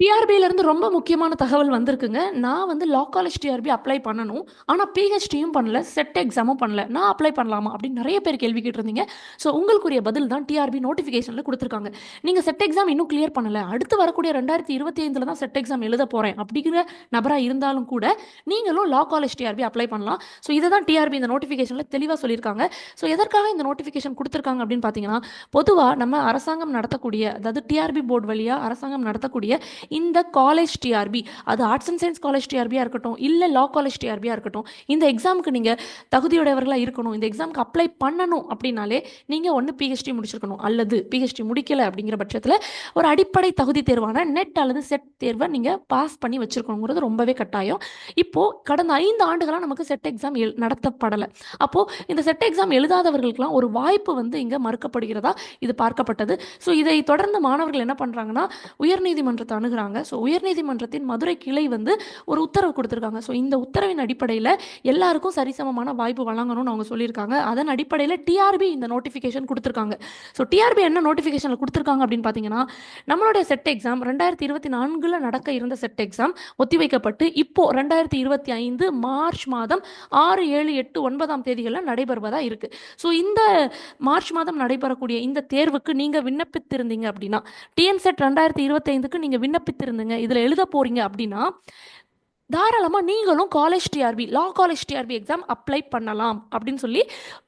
டிஆர்பியிலேருந்து ரொம்ப முக்கியமான தகவல் வந்திருக்குங்க. நான் வந்து லா காலேஜ் டிஆர்பி அப்ளை பண்ணணும். ஆனால் பிஹெச்டியும் பண்ணல. செட் எக்ஸாமும் பண்ணல. நான் அப்ளை பண்ணலாமா? அப்படின்னு நிறைய பேர் கேள்வி கேட்டிருந்தீங்க. ஸோ உங்களுக்குரிய பதில் தான் டிஆர்பி நோட்டிஃபிகேஷனில் கொடுத்துருக்காங்க நீங்கள் செட் எக்ஸாம் இன்னும் கிளியர் பண்ணல. அடுத்து வரக்கூடிய 2025ல தான் செட் எக்ஸாம் எழுத போகிறேன் அப்படிங்கிற நபராக இருந்தாலும் கூட, நீங்களும் லா காலேஜ் டிஆர்பி அப்ளை பண்ணலாம். ஸோ இதை தான் டிஆர்பி இந்த நோட்டிஃபிகேஷனில் தெளிவாக சொல்லியிருக்காங்க. ஸோ எதற்காக இந்த நோட்டிஃபிகேஷன் கொடுத்துருக்காங்க அப்படின்னு பார்த்தீங்கன்னா, பொதுவாக நம்ம அரசாங்கம் நடத்தக்கூடிய அதாவது டிஆர்பி போர்டு வழியாக அரசாங்கம் நடத்தக்கூடிய இந்த காலேஜ் டிஆர்பி அது ஆர்ட்ஸ் அண்ட் சயின்ஸ் காலேஜ் டிஆர்பியாக இருக்கட்டும், இல்லை லா காலேஜ் டிஆர்பியாக இருக்கட்டும், இந்த எக்ஸாமுக்கு நீங்கள் தகுதியுடையவர்களாக இருக்கணும். இந்த எக்ஸாமுக்கு அப்ளை பண்ணணும் அப்படின்னாலே, நீங்கள் ஒன்று பிஹெச்டி முடிச்சிருக்கணும். அல்லது பிஹெச்டி முடிக்கலை அப்படிங்கிற பட்சத்தில் ஒரு அடிப்படை தகுதி தேர்வான நெட் அல்லது செட் தேர்வை நீங்கள் பாஸ் பண்ணி வச்சிருக்கணுங்கிறது ரொம்பவே கட்டாயம். இப்போது கடந்த ஐந்து ஆண்டுகளாக நமக்கு செட் எக்ஸாம் எல் நடத்தப்படலை அப்போது இந்த செட் எக்ஸாம் எழுதாதவர்களுக்கெல்லாம் ஒரு வாய்ப்பு வந்து இங்கே மறுக்கப்படுகிறதா இது பார்க்கப்பட்டது. ஸோ இதை தொடர்ந்து மாணவர்கள் என்ன பண்ணுறாங்கன்னா உயர்நீதிமன்றத்தை அணுகிறாங்க ஸோ உயர்நீதிமன்றத்தின் மதுரை கிளை வந்து ஒரு உத்தரவு கொடுத்துருக்காங்க ஸோ இந்த உத்தரவின் அடிப்படையில் எல்லாருக்கும் சரிசமமான வாய்ப்பு வழங்கணும்னு அவங்க சொல்லியிருக்காங்க. அதன் அடிப்படையில டிஆர்பி இந்த நோட்டிஃபிகேஷன் கொடுத்துருக்காங்க ஸோ டிஆர்பி என்ன நோட்டிஃபிகேஷனில் கொடுத்துருக்காங்க அப்படின்னு பார்த்தீங்கன்னா, நம்மளுடைய செட் எக்ஸாம் 2024ல நடக்க இருந்த செட் எக்ஸாம் ஒத்திவைக்கப்பட்டு, இப்போ 2025 மார்ச் மாதம் 6, 7, 8, 9ஆம் தேதிகள்ல நடைபெறுவதா இருக்கு. ஸோ இந்த மார்ச் மாதம் நடைபெறக்கூடிய இந்த தேர்வுக்கு நீங்க விண்ணப்பித்திருந்தீங்க அப்படின்னா, டிஎன் செட் 2025க்கு நீங்க விண்ணப்பித்திருந்தீங்க. இதுல எழுத போறீங்க அப்படின்னா, தாராளமாக நீங்களும் college TRB, law college TRB exam apply பண்ணலாம் அப்படின்னு சொல்லி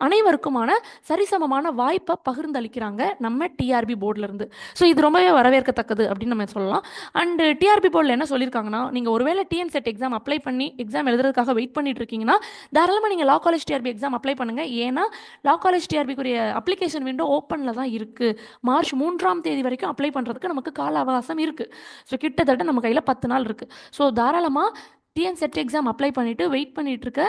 அனைவருக்குமான சரிசமமான வாய்ப்பை பகிர்ந்தளிக்கிறாங்க நம்ம டிஆர்பி போர்டிலேருந்து ஸோ இது ரொம்பவே வரவேற்கத்தக்கது அப்படின்னு நம்ம சொல்லலாம். அண்டு டிஆர்பி போர்டில் என்ன சொல்லியிருக்காங்கன்னா, நீங்கள் ஒருவேளை டிஎன் செட் எக்ஸாம் அப்ளை பண்ணி எக்ஸாம் எழுதுறதுக்காக வெயிட் பண்ணிட்டு இருக்கீங்கன்னா, தாராளமாக நீங்கள் law college TRB exam apply பண்ணுங்கள் ஏன்னா, லா காலேஜ் டிஆர்பிக்குரிய அப்ளிகேஷன் விண்டோ ஓப்பனில் தான் இருக்குது மார்ச் மூன்றாம் தேதி வரைக்கும் அப்ளை பண்ணுறதுக்கு நமக்கு கால அவகாசம் இருக்குது ஸோ கிட்டத்தட்ட நம்ம கையில் பத்து நாள் இருக்குது ஸோ தாராளமாக டிஎன் செட் எக்ஸாம் அப்ளை பண்ணிவிட்டு வெயிட் பண்ணிட்டு இருக்க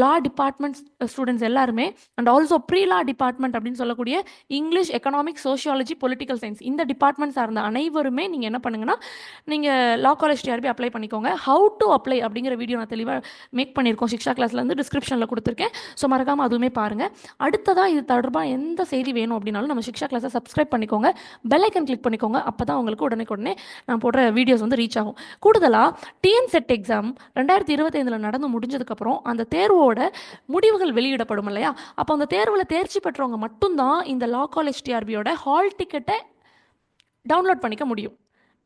லா டிபார்ட்மெண்ட் ஸ்டூடெண்ட்ஸ் எல்லாருமே and also pre law department அப்படின்னு சொல்லக்கூடிய English, economic sociology political science இந்த டிபார்ட்மெண்ட் சார்ந்த அனைவருமே நீங்கள் என்ன பண்ணுங்கன்னா, நீங்கள் லா காலேஜ் டிஆர்பி அப்ளை பண்ணிக்கோங்க. ஹவு டு அப்ளை அப்படிங்கிற வீடியோ நான் தெளிவாக மேக் பண்ணியிருக்கோம். சிக்ஷா கிளாஸ்லேருந்து டிஸ்கிரிப்ஷனில் கொடுத்துருக்கேன் ஸோ மறக்காமல் அதுவுமே பாருங்கள் அடுத்ததாக இது தொடர்பாக எந்த செய்தி வேணும் அப்படின்னாலும் நம்ம சிக்ஷா கிளாஸை சப்ஸ்கிரைப் பண்ணிக்கோங்க. பெல் ஐக்கன் கிளிக் பண்ணிக்கோங்க. அப்பதான் உங்களுக்கு உடனே உடனே நான் போடுற வீடியோஸ் வந்து ரீச் ஆகும். கூடுதலாக டிஎன் செட் எக்ஸாம் 2025ல நடந்து முடிஞ்சதுக்கப்புறம், அந்த தேர்வோட முடிவுகள் வெளியிடப்படும் இல்லையா? அப்போ அந்த தேர்வில் தேர்ச்சி பெற்றவங்க மட்டும்தான் இந்த லா காலேஜ் டிஆர்பியோட ஹால் டிக்கெட்டை டவுன்லோட் பண்ணிக்க முடியும்.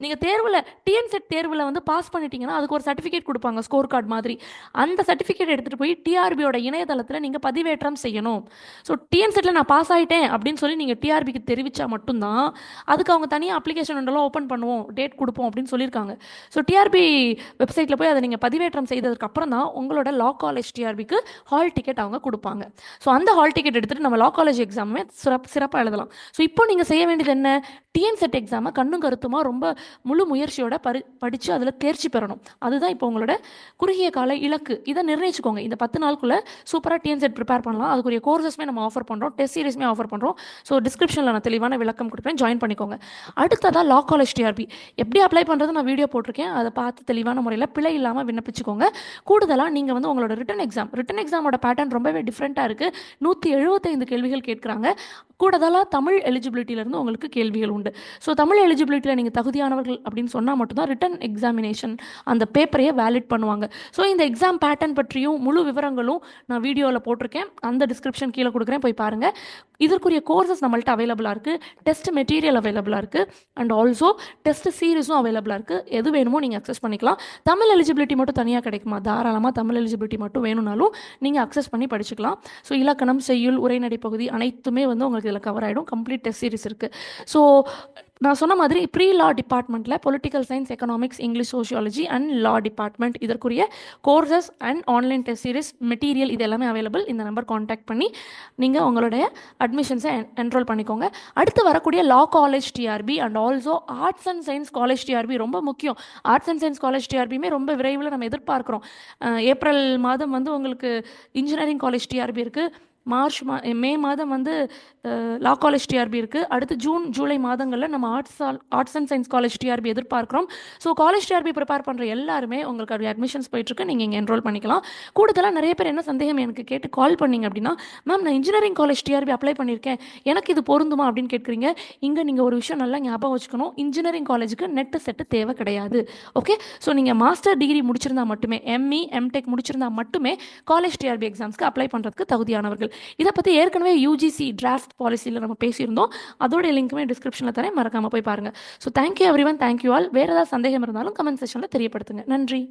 நீங்கள் தேர்வில் டிஎன் செட் வந்து பாஸ் பண்ணிட்டீங்கன்னா, அதுக்கு ஒரு சர்டிஃபிகேட் கொடுப்பாங்க ஸ்கோர் கார்டு மாதிரி. அந்த சர்டிஃபிகேட் எடுத்துகிட்டு போய் டிஆர்பியோட இணையதளத்தில் நீங்கள் பதிவேற்றம் செய்யணும். ஸோ டிஎன் நான் பாஸ் ஆகிட்டேன் அப்படின்னு சொல்லி நீங்கள் டிஆர்பிக்கு தெரிவிச்சா மட்டும்தான் அதுக்கு அவங்க தனியாக அப்ளிகேஷன் விண்டோலாம் ஓப்பன் பண்ணுவோம். டேட் கொடுப்போம் அப்படின்னு சொல்லியிருக்காங்க. ஸோ டிஆர்பி வெப்சைட்டில் போய் அதை நீங்கள் பதிவேற்றம் செய்ததுக்கப்புறம் அப்புறம் தான் உங்களோட லா காலேஜ் டிஆர்பிக்கு ஹால் டிக்கெட் அவங்க கொடுப்பாங்க ஸோ அந்த ஹால் டிக்கெட் எடுத்துகிட்டு நம்ம லா காலேஜ் எக்ஸாமுமே சிறப் சிறப்பாக எழுதலாம். ஸோ இப்போ நீங்கள் செய்ய வேண்டியது என்ன? டிஎன் செட் கண்ணும் கருத்துமாக ரொம்ப முழு முயற்சியோட பரி படித்து அதில் தேர்ச்சி பெறணும். அதுதான் இப்போ உங்களோட குறுகிய கால இலக்கு. இதை நிர்ணயிச்சுக்கோங்க. இந்த 10 நாளுக்குள்ள சூப்பராக டிஎன்செட் ப்ரிப்பேர் பண்ணலாம். அதுக்குரிய கோர்சஸ்மே நம்ம ஆஃபர் பண்ணுறோம் டெஸ்ட் சீரிஸ்மே ஆஃபர் பண்ணுறோம் ஸோ டிஸ்கிரிப்ஷனில் நான் தெளிவான விளக்கம் கொடுக்குறேன் ஜாயின் பண்ணிக்கோங்க. அடுத்ததாக லா காலேஜ் டிஆர்பி எப்படி அப்ளை பண்ணுறது நான் வீடியோ போட்டிருக்கேன். அதை பார்த்து தெளிவான முறையில் பிழை இல்லாமல் விண்ணப்பிச்சுக்கோங்க. கூடுதலாக நீங்கள் வந்து உங்களோட ரிட்டன் எக்ஸாம் ரிட்டன் எக்ஸாமோட பேட்டர்ன் ரொம்பவே டிஃப்ரெண்டாக இருக்குது நூற்றி எழுபத்தைந்து கேள்விகள் கேட்குறாங்க. கூடுதலாக தமிழ் எலிஜிபிலிட்டியிலேருந்து உங்களுக்கு கேள்விகள் உண்டு. ஸோ தமிழ் எலிஜிபிலிட்டியில் நீங்கள் தகுதியான மாணவர்கள் அப்படின்னு சொன்னால் மட்டும் தான் ரிட்டன் எக்ஸாமினேஷன் அந்த பேப்பரையே வேலிட் பண்ணுவாங்க. ஸோ இந்த எக்ஸாம் பேட்டர்ன் பற்றியும் முழு விவரங்களும் நான் வீடியோவில் போட்டிருக்கேன். அந்த டிஸ்கிரிப்ஷன் கீழே கொடுக்குறேன் போய் பாருங்க. இதற்குரிய கோர்ஸஸ் நம்மள்ட்ட அவைலபிளாக இருக்குது டெஸ்ட் மெட்டீரியல் அவைலபிளாக இருக்குது அண்ட் ஆல்சோ டெஸ்ட் சீரிஸும் அவைலபிளாக இருக்குது எது வேணுமோ நீங்கள் அக்சஸ் பண்ணிக்கலாம். தமிழ் எலிஜிபிலிட்டி மட்டும் தனியாக கிடைக்குமா? தாராளமாக தமிழ் எலிஜிபிலிட்டி மட்டும் வேணும்னாலும் நீங்கள் அக்சஸ் பண்ணி படிச்சுக்கலாம். ஸோ இலக்கணம், செய்யுள், உரைநடை பகுதி அனைத்துமே வந்து உங்களுக்கு இதில் கவர் ஆகிடும் கம்ப்ளீட் டெஸ்ட் சீரிஸ் இருக்குது ஸோ நான் சொன்ன மாதிரி ப்ரீ லா டிபார்ட்மெண்ட்டில் political science economics, English, sociology and law department இதற்குரிய courses and online test series material இது எல்லாமே அவைலபிள். இந்த நம்பர் காண்டாக்ட் பண்ணி நீங்கள் உங்களுடைய அட்மிஷன்ஸை என் என்ரோல் பண்ணிக்கோங்க. அடுத்து வரக்கூடிய law college TRB and also arts and science college TRB ரொம்ப முக்கியம். ஆர்ட்ஸ் அண்ட் சயின்ஸ் காலேஜ் டிஆர்பியுமே ரொம்ப விரைவில் நம்ம எதிர்பார்க்குறோம் ஏப்ரல் மாதம் வந்து உங்களுக்கு இன்ஜினியரிங் காலேஜ் டிஆர்பி இருக்குது மார்ச் மா மே மாதம் வந்து லா காலேஜ் டிஆர்பி இருக்குது அடுத்து ஜூன் ஜூலை மாதங்களில் நம்ம arts arts and science college TRB எதிர்பார்க்குறோம். ஸோ காலேஜ் டிஆர்பி ப்ரிப்பேர் பண்ணுற எல்லாருமே உங்களுக்கு அப்படி அட்மிஷன்ஸ் போயிட்டுருக்கு. நீங்கள் இங்கே என்ரோல் பண்ணிக்கலாம். கூடுதலாக நிறைய பேர் என்ன சந்தேகம் எனக்கு கேட்டு கால் பண்ணீங்க அப்படின்னா மேம் நான் இன்ஜினியரிங் காலேஜ் டிஆர்பி அப்ளை பண்ணியிருக்கேன். எனக்கு இது பொருந்துமா? அப்படின்னு கேட்குறீங்க. இங்கே நீங்கள் ஒரு விஷயம் நல்லா ஞாபகம் வச்சுக்கணும். இன்ஜினியரிங் காலேஜுக்கு நெட்டு செட்டு தேவை கிடையாது. ஓகே ஸோ நீங்கள் மாஸ்டர் டிகிரி முடிச்சிருந்தா மட்டுமே எம்இ எம்டெக் முடிச்சிருந்தா மட்டுமே காலேஜ் டிஆர்பி எக்ஸாம்ஸ்க்கு அப்ளை பண்ணுறதுக்கு தகுதியானவர்கள். இதை பற்றி ஏற்கனவே யூஜிசி டிராஃப்ட் பாலிசியில் நம்ம பேசியிருந்தோம். அதோடைய லிங்க்குமே டிஸ்கிரிப்ஷனில் தரேன். மறக்காமல் போய் பாருங்கள் so thank you everyone thank you all வேறு ஏதாவது சந்தேகம் இருந்தாலும் கமெண்ட் செஷனில் தெரியப்படுத்துங்க. நன்றி.